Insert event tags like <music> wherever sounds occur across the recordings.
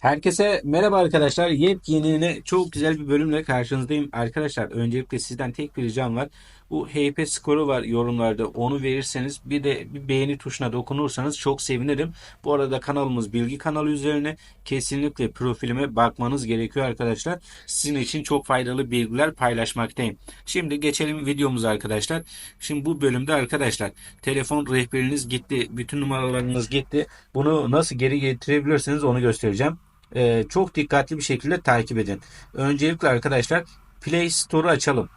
Herkese merhaba arkadaşlar. Yepyeni çok güzel bir bölümle karşınızdayım. Arkadaşlar öncelikle sizden tek bir ricam var. Bu HP skoru var yorumlarda. Onu verirseniz bir de bir beğeni tuşuna dokunursanız çok sevinirim. Bu arada kanalımız bilgi kanalı üzerine kesinlikle profilime bakmanız gerekiyor arkadaşlar. Sizin için çok faydalı bilgiler paylaşmaktayım. Şimdi geçelim videomuza arkadaşlar. Şimdi bu bölümde arkadaşlar telefon rehberiniz gitti. Bütün numaralarınız gitti. Bunu nasıl geri getirebilirsiniz onu göstereceğim e, çok dikkatli bir şekilde takip edin. Öncelikle arkadaşlar Play Store'u açalım.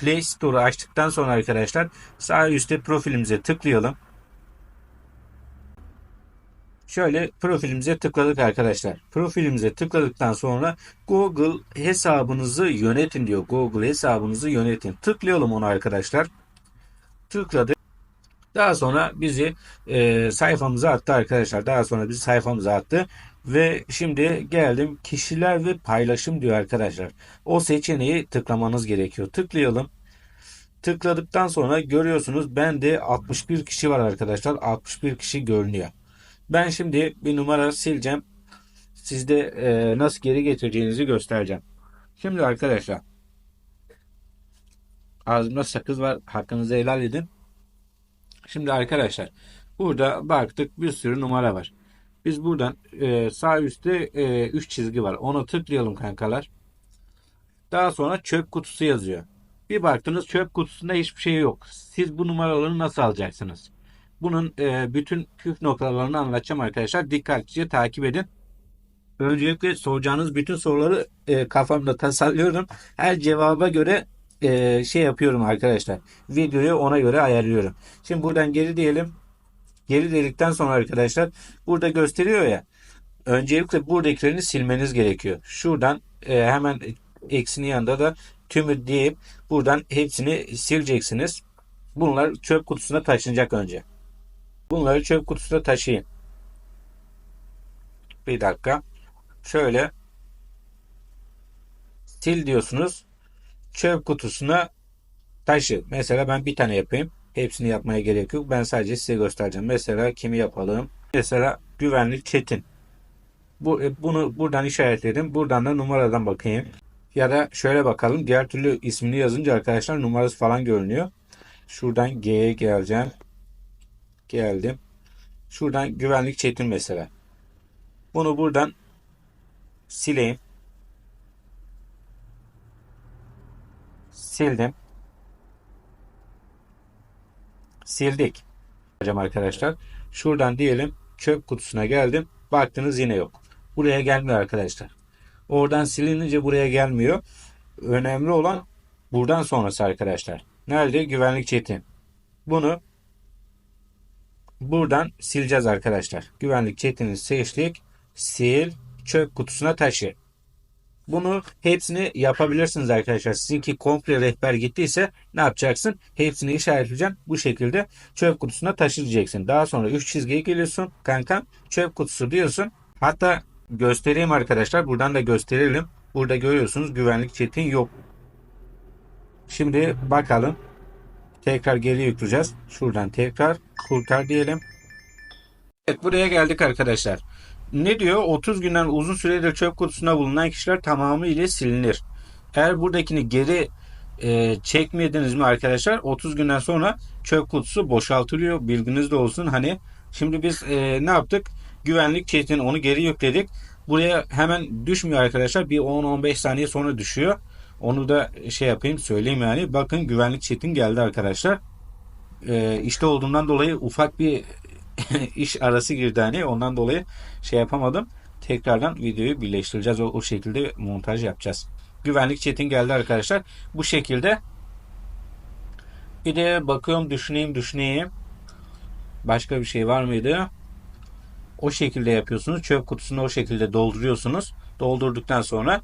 Play Store'u açtıktan sonra arkadaşlar sağ üstte profilimize tıklayalım. Şöyle profilimize tıkladık arkadaşlar. Profilimize tıkladıktan sonra Google hesabınızı yönetin diyor. Google hesabınızı yönetin. Tıklayalım onu arkadaşlar. Tıkladık. Daha sonra bizi e, sayfamıza attı arkadaşlar. Daha sonra bizi sayfamıza attı. Ve şimdi geldim kişiler ve paylaşım diyor arkadaşlar. O seçeneği tıklamanız gerekiyor. Tıklayalım. Tıkladıktan sonra görüyorsunuz bende 61 kişi var arkadaşlar. 61 kişi görünüyor. Ben şimdi bir numara sileceğim. Sizde e, nasıl geri getireceğinizi göstereceğim. Şimdi arkadaşlar ağzımda sakız var. Hakkınızı helal edin. Şimdi arkadaşlar burada baktık bir sürü numara var. Biz buradan e, sağ üstte 3 e, çizgi var. Onu tıklayalım kankalar. Daha sonra çöp kutusu yazıyor. Bir baktınız çöp kutusunda hiçbir şey yok. Siz bu numaraları nasıl alacaksınız? Bunun e, bütün püf noktalarını anlatacağım arkadaşlar. Dikkatlice takip edin. Öncelikle soracağınız bütün soruları e, kafamda tasarlıyorum. Her cevaba göre e, şey yapıyorum arkadaşlar. Videoyu ona göre ayarlıyorum. Şimdi buradan geri diyelim. Geri dedikten sonra arkadaşlar burada gösteriyor ya. Öncelikle buradakilerini silmeniz gerekiyor. Şuradan e, hemen eksinin yanında da tümü deyip buradan hepsini sileceksiniz. Bunlar çöp kutusuna taşınacak önce. Bunları çöp kutusuna taşıyın. Bir dakika. Şöyle sil diyorsunuz. Çöp kutusuna taşı. Mesela ben bir tane yapayım. Hepsini yapmaya gerek yok. Ben sadece size göstereceğim. Mesela kimi yapalım? Mesela güvenlik Çetin. Bu, e, bunu buradan işaretledim. Buradan da numaradan bakayım. Ya da şöyle bakalım. Diğer türlü ismini yazınca arkadaşlar numarası falan görünüyor. Şuradan G'ye geleceğim. Geldim. Şuradan güvenlik Çetin mesela. Bunu buradan sileyim. Sildim. sildik. Hocam arkadaşlar. Şuradan diyelim çöp kutusuna geldim. Baktınız yine yok. Buraya gelmiyor arkadaşlar. Oradan silinince buraya gelmiyor. Önemli olan buradan sonrası arkadaşlar. Nerede? Güvenlik çetin. Bunu buradan sileceğiz arkadaşlar. Güvenlik chatini seçtik. Sil çöp kutusuna taşı. Bunu hepsini yapabilirsiniz arkadaşlar. Sizinki komple rehber gittiyse ne yapacaksın? Hepsini işaretleyeceksin. Bu şekilde çöp kutusuna taşıyacaksın. Daha sonra 3 çizgiye geliyorsun. Kankam çöp kutusu diyorsun. Hatta göstereyim arkadaşlar. Buradan da gösterelim. Burada görüyorsunuz güvenlik çetin yok. Şimdi bakalım. Tekrar geri yükleyeceğiz. Şuradan tekrar kurtar diyelim. Evet buraya geldik arkadaşlar. Ne diyor? 30 günden uzun süredir çöp kutusunda bulunan kişiler tamamıyla silinir. Eğer buradakini geri e, çekmediniz mi arkadaşlar 30 günden sonra çöp kutusu boşaltılıyor. Bilginiz de olsun. Hani şimdi biz e, ne yaptık? Güvenlik chat'in onu geri yükledik. Buraya hemen düşmüyor arkadaşlar. Bir 10-15 saniye sonra düşüyor. Onu da şey yapayım söyleyeyim yani. Bakın güvenlik chat'in geldi arkadaşlar. E, işte olduğundan dolayı ufak bir <laughs> iş arası girdi hani ondan dolayı şey yapamadım. Tekrardan videoyu birleştireceğiz. O, o şekilde montaj yapacağız. Güvenlik chat'in geldi arkadaşlar. Bu şekilde bir de bakıyorum düşüneyim düşüneyim. Başka bir şey var mıydı? O şekilde yapıyorsunuz. Çöp kutusunu o şekilde dolduruyorsunuz. Doldurduktan sonra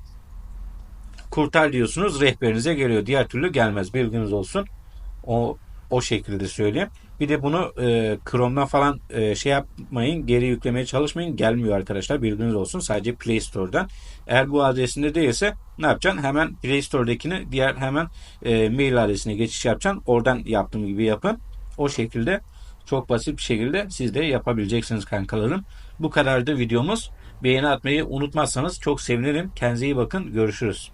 kurtar diyorsunuz. Rehberinize geliyor. Diğer türlü gelmez. Bilginiz olsun. O o şekilde söyleyeyim. Bir de bunu e, Chrome'dan falan e, şey yapmayın. Geri yüklemeye çalışmayın. Gelmiyor arkadaşlar. Bilginiz olsun. Sadece Play Store'dan. Eğer bu adresinde değilse ne yapacaksın? Hemen Play Store'dakini diğer hemen e, mail adresine geçiş yapacaksın. Oradan yaptığım gibi yapın. O şekilde çok basit bir şekilde siz de yapabileceksiniz kankalarım. Bu kadardı videomuz. beğeni atmayı unutmazsanız çok sevinirim. Kendinize iyi bakın. Görüşürüz.